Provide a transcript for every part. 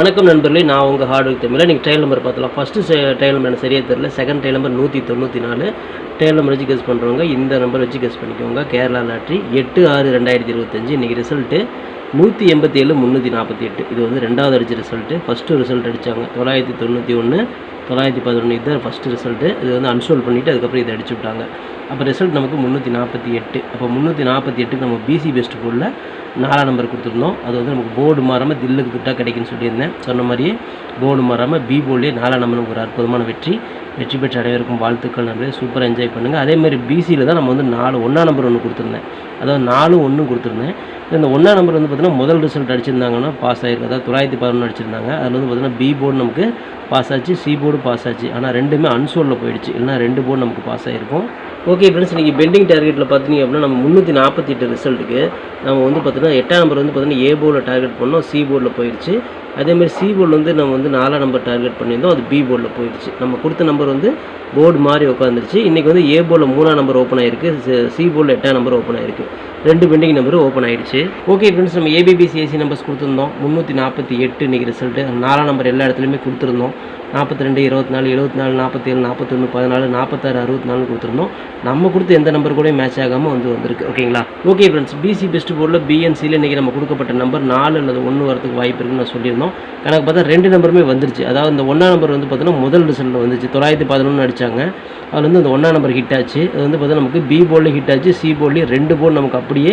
வணக்கம் நண்பர்களே நான் உங்கள் ஹார்ட் ஒர்க் தமிழில் நீங்கள் ட்ரையல் நம்பர் பார்த்தலாம் ஃபஸ்ட்டு ட்ரையல் நம்பர் எனக்கு சரியாக தெரியல. செகண்ட் ட்ரையல் நம்பர் நூற்றி தொண்ணூற்றி நாலு ட்ரையல் நம்பர் வச்சு கெஸ் பண்ணுறவங்க இந்த நம்பர் வச்சு கெஸ் பண்ணிக்கோங்க. கேரளா லாட்ரி எட்டு ஆறு ரெண்டாயிரத்தி இருபத்தஞ்சு. இன்றைக்கி ரிசல்ட்டு நூற்றி எண்பத்தி ஏழு முந்நூற்றி நாற்பத்தி எட்டு இது வந்து ரெண்டாவது அடிச்ச ரிசல்ட்டு ஃபஸ்ட்டு ரிசல்ட் அடித்தாங்க தொள்ளாயிரத்தி தொண்ணூற்றி ஒன்று தொள்ளாயிரத்தி பதினொன்று இதுதான் ஃபஸ்ட்டு ரிசல்ட்டு இது வந்து அன்சோல் பண்ணிவிட்டு அதுக்கப்புறம் இதை அடிச்சு விட்டாங்க. அப்போ ரிசல்ட் நமக்கு முந்நூற்றி நாற்பத்தி எட்டு. அப்போ முந்நூற்றி நாற்பத்தி எட்டுக்கு நம்ம பிசி பெஸ்ட் போர்டில் நாலாம் நம்பர் கொடுத்துருந்தோம். அது வந்து நமக்கு போர்டு மாறாமல் தில்லுக்கு விட்டால் கிடைக்குன்னு சொல்லியிருந்தேன். சொன்ன மாதிரியே போர்டு மாறாமல் பி போர்டிலே நாலாம் நம்பர் நமக்கு ஒரு அற்புதமான வெற்றி. வெற்றி பெற்ற அனைவருக்கும் வாழ்த்துக்கள் நன்றி. சூப்பராக என்ஜாய் பண்ணுங்கள் அதேமாதிரி பிசியில் தான் நம்ம வந்து நாலு ஒன்றா நம்பர் ஒன்று கொடுத்துருந்தேன். அதாவது நாலு ஒன்று கொடுத்துருந்தேன். இந்த ஒன்றா நம்பர் வந்து பார்த்திங்கன்னா முதல் ரிசல்ட் அடிச்சிருந்தாங்கன்னா பாஸ் ஆகிருக்கு அதாவது தொள்ளாயிரத்தி பதினொன்று அடிச்சிருந்தாங்க. அதில் வந்து பார்த்திங்கன்னா பி போர்டு நமக்கு பாஸ் ஆச்சு. சி போர்டு பாஸ் ஆச்சு. ஆனால் ரெண்டுமே அன்சோலில் போயிடுச்சு. இல்லைனா ரெண்டு போர்டு நமக்கு பாஸ் ஆகிருக்கும் ஓகே ஃப்ரெண்ட்ஸ் இன்றைக்கி பெண்டிங் டார்கெட்டில் பார்த்தீங்க அப்படின்னா நம்ம முந்நூற்றி நாற்பத்தி எட்டு ரிசல்ட்டுக்கு நம்ம வந்து பார்த்தீங்கன்னா எட்டாம் நம்பர் வந்து பார்த்தீங்கன்னா ஏ போர்டில் டார்கெட் பண்ணோம் சி போர்டில் போயிடுச்சு அதேமாதிரி சி போர்டில் வந்து நம்ம வந்து நாலாம் நம்பர் டார்கெட் பண்ணியிருந்தோம் அது பி போர்டில் போயிடுச்சு நம்ம கொடுத்த நம்பர் வந்து போர்டு மாதிரி உட்காந்துருச்சு இன்றைக்கி வந்து ஏ போர்டில் மூணாம் நம்பர் ஓப்பன் ஆயிருக்கு சி போர்டில் எட்டாம் நம்பர் ஓப்பன் ஆயிருக்கு. ரெண்டு பெண்டிங் நம்பர் ஓப்பன் ஆயிடுச்சு. ஓகே ஃப்ரெண்ட்ஸ் நம்ம ஏபிபிசிஎஸ்சி நம்பர்ஸ் கொடுத்துருந்தோம். முந்நூற்றி நாற்பத்தி எட்டு இன்றைக்கி ரிசல்ட்டு நாலாம் நம்பர் எல்லா இடத்துலையுமே கொடுத்துருந்தோம். நாற்பத்தி ரெண்டு இருபத்தி நாலு எழுபத்தி நாலு நாற்பத்தேழு நாற்பத்தொன்று பதினாலு நாற்பத்தாறு அறுபத்தி நாலு கொடுத்துருந்தோம். நம்ம கொடுத்த எந்த நம்பர் கூட மேட்ச் ஆகாமல் வந்து வந்திருக்கு. ஓகேங்களா ஓகே ஃப்ரெண்ட்ஸ் பிசி பெஸ்ட் போர்டில் பிஎன்சியில் இன்றைக்கி நம்ம கொடுக்கப்பட்ட நம்பர் நாலு அல்லது ஒன்று வரதுக்கு வாய்ப்பு இருக்குன்னு நான் சொல்லியிருந்தோம். கணக்கு பார்த்தா ரெண்டு நம்பருமே வந்துருச்சு. அதாவது இந்த ஒன்றா நம்பர் வந்து பார்த்தீங்கன்னா முதல் ரிசல்ட்டில் வந்துச்சு. தொள்ளாயிரத்தி பதினொன்று அடித்தாங்க அதில் வந்து அந்த ஒன்றா நம்பர் ஹிட் ஆச்சு. அது வந்து பார்த்தீங்கன்னா நமக்கு பி போர்டில் ஹிட் ஆச்சு. சி போர்ட்லேயும் ரெண்டு போர்டு நமக்கு அப்படியே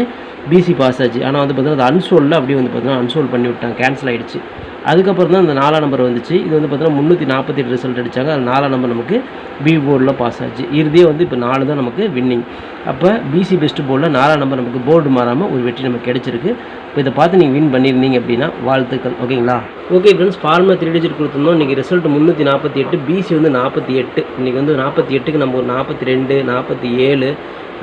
பிசி பாஸ் ஆச்சு. ஆனால் வந்து பார்த்தீங்கன்னா அது அன்சோலில் அப்படியே வந்து பார்த்தீங்கன்னா அன்சோல் பண்ணி விட்டாங்க கேன்சல் ஆகிடுச்சு அதுக்கப்புறம் தான் இந்த நாலாம் நம்பர் வந்துச்சு. இது வந்து பார்த்தீங்கன்னா முந்நூற்றி நாற்பத்தி எட்டு ரிசல்ட் அடித்தாங்க அது நாலாம் நம்பர் நமக்கு பி போர்டில் பாஸ் ஆச்சு. இறுதியே வந்து இப்போ நாலு தான் நமக்கு வின்னிங் அப்போ பிசி பெஸ்ட் போர்டில் நாலாம் நம்பர் நமக்கு போர்டு மாறாமல் ஒரு வெற்றி நமக்கு கிடச்சிருக்கு. இதை பார்த்து நீங்கள் வின் பண்ணியிருந்தீங்க அப்படின்னா வாழ்த்துக்கள் ஓகேங்களா? ஓகே ஃப்ரெண்ட்ஸ் ஃபார்மை த்ரீ டிஜிட் கொடுத்துருந்தோம். இன்றைக்கி ரிசல்ட் முந்நூற்றி நாற்பத்தி எட்டு பிசி வந்து நாற்பத்தி எட்டு. இன்றைக்கி வந்து நாற்பத்தி எட்டுக்கு நம்ம ஒரு நாற்பத்தி ரெண்டு நாற்பத்தி ஏழு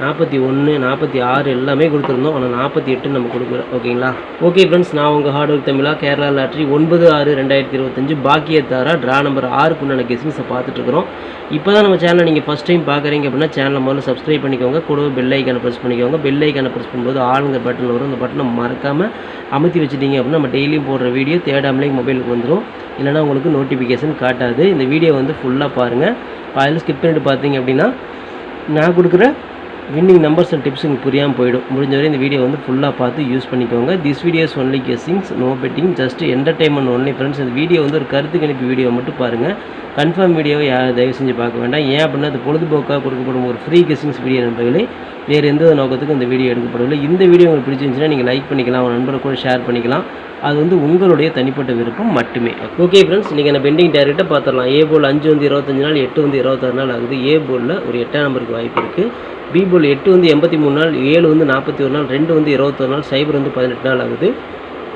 நாற்பத்தி ஒன்று நாற்பத்தி ஆறு எல்லாமே கொடுத்துருந்தோம். ஆனால் நாற்பத்தி எட்டு நம்ம கொடுக்குறோம் ஓகேங்களா? ஓகே ஃப்ரெண்ட்ஸ் நான் உங்கள் ஹார்ட் ஒர்க் தமிழா கேரளா லாட்ரி ஒன்பது ஆறு ரெண்டாயிரத்தி இருபத்தஞ்சு பாக்கியத்தாரா ட்ரா நம்பர் ஆறுக்கு உண்டான கெஸிங்ஸை பார்த்துட்ருக்குறோம் இப்போ தான் நம்ம சேனலை நீங்கள் ஃபஸ்ட் டைம் பார்க்குறீங்க அப்படின்னா சேனலை முதல்ல சப்ஸ்கிரைப் பண்ணிக்கோங்க. கூட பெல் ஐக்கானை ப்ரெஸ் பண்ணிக்கோங்க. பெல் ஐக்கானை ப்ரெஸ் பண்ணும்போது ஆளுங்க பட்டன் வரும். அந்த பட்டனை மறக்காமல் அமுத்தி வச்சிட்டிங்க அப்படின்னா நம்ம டெய்லியும் போடுற வீடியோ தேடாமலே மொபைலுக்கு வந்துடும் இல்லைனா உங்களுக்கு நோட்டிஃபிகேஷன் காட்டாது. இந்த வீடியோ வந்து ஃபுல்லாக பாருங்கள் அதில் ஸ்கிப் பண்ணிட்டு பார்த்தீங்க அப்படின்னா நான் கொடுக்குற வின்னிங் நம்பர்ஸ் அண்ட் டிப்ஸ் உங்களுக்கு புரியாமல் போயிடும். முடிஞ்ச வரை இந்த வீடியோ வந்து ஃபுல்லாக பார்த்து யூஸ் பண்ணிக்கோங்க. This videos only guessings no betting just entertainment only friends இந்த வீடியோ வந்து ஒரு கருத்து கணிப்பு வீடியோ மட்டும் பாருங்கள் கன்ஃபார்ம் வீடியோவை யார் தயவு செஞ்சு பார்க்க வேண்டாம். ஏன் அப்படின்னா அது பொழுதுபோக்காக கொடுக்கப்படும் ஒரு ஃப்ரீ கெஸ்ஸிங்ஸ் வீடியோ நண்பர்களே. வேறு எந்த நோக்கத்துக்கும் இந்த வீடியோ எடுக்கப்படவில்லை. இந்த வீடியோ உங்களுக்கு பிடிச்சிருந்துச்சுன்னா நீங்கள் லைக் பண்ணிக்கலாம். உங்கள் நண்பரை கூட ஷேர் பண்ணிக்கலாம். அது வந்து உங்களுடைய தனிப்பட்ட விருப்பம் மட்டுமே. ஓகே ஃப்ரெண்ட்ஸ் இன்றைக்கி நான் பெண்டிங் டேரக்டாக பார்த்துடலாம். ஏ போல் அஞ்சு வந்து இருபத்தஞ்சு நாள் எட்டு வந்து இருபத்தாறு நாள் ஆகுது. ஏ போலில் ஒரு எட்டாம் நம்பருக்கு வாய்ப்பு இருக்குது பி போல் எட்டு வந்து எண்பத்தி மூணு நாள் ஏழு வந்து நாற்பத்தி ஒரு நாள் ரெண்டு வந்து இருபத்தொரு நாள் சைபர் வந்து பதினெட்டு நாள் ஆகுது.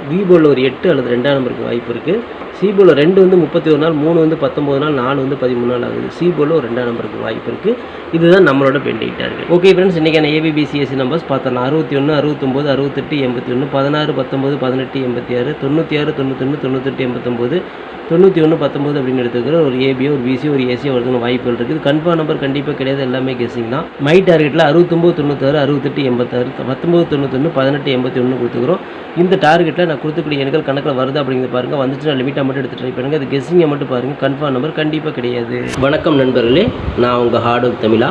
பி ஒரு எட்டு அல்லது ரெண்டாம் நம்பருக்கு வாய்ப்பு இருக்குது சி ரெண்டு வந்து முப்பத்தி ஒரு நாள் மூணு வந்து பத்தொம்பது நாள் நாலு வந்து பதிமூணு நாள் ஆகுது. சி ஒரு ரெண்டாம் நம்பருக்கு வாய்ப்பு இருக்குது இதுதான் நம்மளோட பெண்டிங் டார்கெட் ஓகே ஃப்ரெண்ட்ஸ் இன்றைக்கான ஏபிபிசிஎஸ்சி நம்பர்ஸ் பார்த்தலாம். அறுபத்தி ஒன்று அறுபத்தொம்போது அறுபத்தெட்டு எண்பத்தி ஒன்று பதினாறு பத்தொம்பது பதினெட்டு எண்பத்தி ஆறு தொண்ணூற்றி ஆறு தொண்ணூத்தொன்று தொண்ணூத்தெட்டு எண்பத்தொம்போது தொண்ணூற்றி ஒன்று பத்தொம்போது அப்படின்னு எடுத்துக்கிற ஒரு ஏபியோ ஒரு பிசி ஒரு ஏசியோ வருதுன்னு வாய்ப்புகள் இருக்குது கன்ஃபார்ம் நம்பர் கண்டிப்பாக கிடையாது. எல்லாமே கெஸிங் தான். மை டார்கெட்டில் அறுபத்தொம்போது தொண்ணூத்தாறு அறுபத்தெட்டு எண்பத்தாறு பத்தொம்போது தொண்ணூத்தொன்று பதினெட்டு எண்பத்தி ஒன்று கொடுத்துக்கிறோம். இந்த டார்கெட்டில் நான் கொடுத்துக்கூடிய எண்கள் கணக்கில் வருது அப்படிங்கிறது பாருங்கள் வந்துச்சுன்னா லிமிட்டாக மட்டும் எடுத்து ட்ரை பண்ணுங்கள் அது கெஸ்ஸிங்கை மட்டும் பாருங்கள் கன்ஃபார்ம் நம்பர் கண்டிப்பாக கிடையாது. வணக்கம் நண்பர்களே. நான் உங்கள் ஹார்ட் ஒர்க் தமிழா.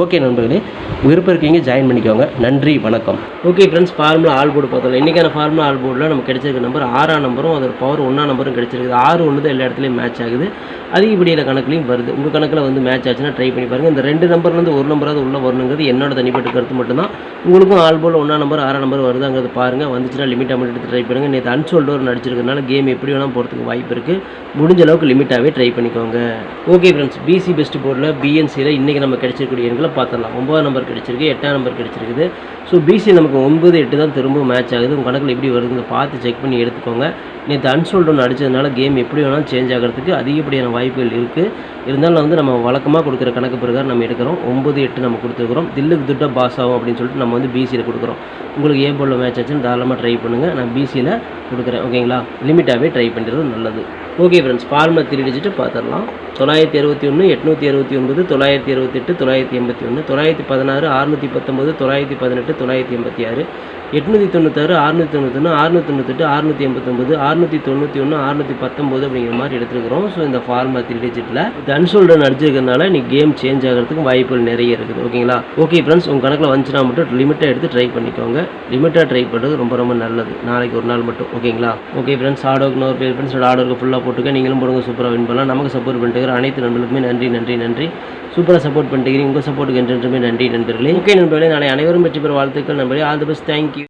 ஓகே நண்பர்களே விருப்பம் இருக்கீங்க ஜாயின் பண்ணிக்கோங்க. நன்றி வணக்கம். Okay friends formula all board பார்த்தோம் இன்றைக்கான ஃபார்முலா ஆல் போர்டில் நம்ம கிடைச்சிருக்க நம்பர் ஆறாம் நம்பரும் அதோட பவர் ஒன்றா நம்பரும் கிடைச்சிருக்குது. ஆறு ஒன்று தான் எல்லா இடத்துலையும் மேட்ச் ஆகுது. அதிகப்படியான கணக்குலையும் வருது. உங்கள் கணக்கில் வந்து மேட்ச் ஆச்சுன்னா ட்ரை பண்ணி பாருங்கள் இந்த ரெண்டு நம்பர்லேருந்து ஒரு நம்பராவது உள்ளே வரணுங்கிறது என்னோட தனிப்பட்ட கருத்து மட்டும்தான். உங்களுக்கும் ஆல் போர்டில் ஒன்றா நம்பர் ஆறாம் நம்பர் வருதாங்கிறது பாருங்கள் வந்துச்சுன்னா லிமிட் அமௌண்ட் எடுத்து ட்ரை பண்ணுங்கள் நேற்று அன்சோல்டு ஒரு நடிச்சிருக்கனால கேம் எப்படி வேணால் போகிறதுக்கு வாய்ப்பு இருக்குது முடிஞ்ச அளவுக்கு லிமிட்டாகவே ட்ரை பண்ணிக்கோங்க. ஓகே ஃப்ரெண்ட்ஸ் பிசி பெஸ்ட் போர்டில் பிஎன்சியில் இன்றைக்கி நம்ம கிடைச்சிருக்கக்கூடிய எண்களை பார்த்துடலாம். ஒம்பதாம் நம்பர் கிடைச்சிருக்கு எட்டாம் நம்பர் கிடச்சிருக்குது. ஸோ பிசி நமக்கு ஒன்பது எட்டு தான் திரும்ப மேட்ச் ஆகுது. உங்கள் கணக்கில் எப்படி வருதுங்க பார்த்து செக் பண்ணி எடுத்துக்கோங்க. நேற்று அன்சோல்டு ஒன்று அடித்ததுனால கேம் எப்படி வேணாலும் சேஞ்ச் ஆகிறதுக்கு அதிகப்படியான வாய்ப்புகள் இருக்குது இருந்தாலும் வந்து நம்ம வழக்கமாக கொடுக்குற கணக்கு பிரகாரம் நம்ம எடுக்கிறோம். ஒம்பது எட்டு நம்ம கொடுத்துருக்குறோம். தில்லுக்கு துட்டா பாஸ் ஆகும் அப்படின்னு சொல்லிட்டு நம்ம வந்து பிசியில் கொடுக்குறோம். உங்களுக்கு ஏ போர்டில் மேட்ச் ஆச்சுன்னு தாராளமாக ட்ரை பண்ணுங்கள் நான் பிசியில் கொடுக்குறேன். ஓகேங்களா லிமிட்டாகவே ட்ரை பண்ணுறது நல்லது. Okay friends formula three digit பார்த்துடலாம். தொள்ளாயிரத்தி அறுபத்தி ஒன்று எட்நூற்றி அறுபத்தி ஒன்பது தொள்ளாயிரத்தி அறுபத்தெட்டு தொள்ளாயிரத்தி எண்பத்தி ஒன்று தொள்ளாயிரத்தி பதினாறு அறுநூற்றி பத்தொம்பது தொள்ளாயிரத்தி பதினெட்டு தொள்ளாயிரத்தி எண்பத்தி ஆறு எட்நூற்றி தொண்ணூத்தாறு அறுநூற்றி தொண்ணூத்தொன்று அறுநூற்றி தொண்ணூத்தெட்டு அறுநூற்றி எண்பத்தொம்பது அறுநூற்றி தொண்ணூற்றி ஒன்று அறுநூற்றி பத்தொம்போது அப்படிங்கிற மாதிரி எடுத்துருக்கிறோம். ஸோ இந்த ஃபார்முலா த்ரீ டிஜிட்டில் தன்சோல்டன் அன்சோல்டன் அடிச்சிருக்கிறதுனால நீ கேம் சேஞ்ச் ஆகிறதுக்கு வாய்ப்புகள் நிறைய இருக்குது. ஓகேங்களா? ஓகே ஃப்ரெண்ட்ஸ் உங்கள் கணக்கில் வந்துச்சுன்னா மட்டும் லிமிட்டாக எடுத்து ட்ரை பண்ணிக்கோங்க. லிமிட்டாக ட்ரை பண்ணுறது ரொம்ப ரொம்ப நல்லது. நாளைக்கு ஒரு நாள் மட்டும். ஓகேங்களா? ஓகே ஃப்ரெண்ட்ஸ் ஹார்ட் இன்னொரு பேர் ஃப்ரெண்ட்ஸ் ஹார்ட் ஃபுல்லாக போட்டுக்க. நீங்களும் போடுங்க சூப்பராக வின் பண்ணலாம். நமக்கு சப்போர்ட் பண்ணிட்டு அனைத்து நண்பர்களுக்குமே நன்றி நன்றி நன்றி. சூப்பராக சப்போர்ட் பண்ணிட்டு உங்கள் சப்போர்ட்டுக்கு என்றென்றுமே நன்றி நண்பர்களே. ஓகே நண்பர்களே நாளை அனைவரும் வெற்றி பெற வாழ்த்துக்கள் நண்பர்களே. All the best thank you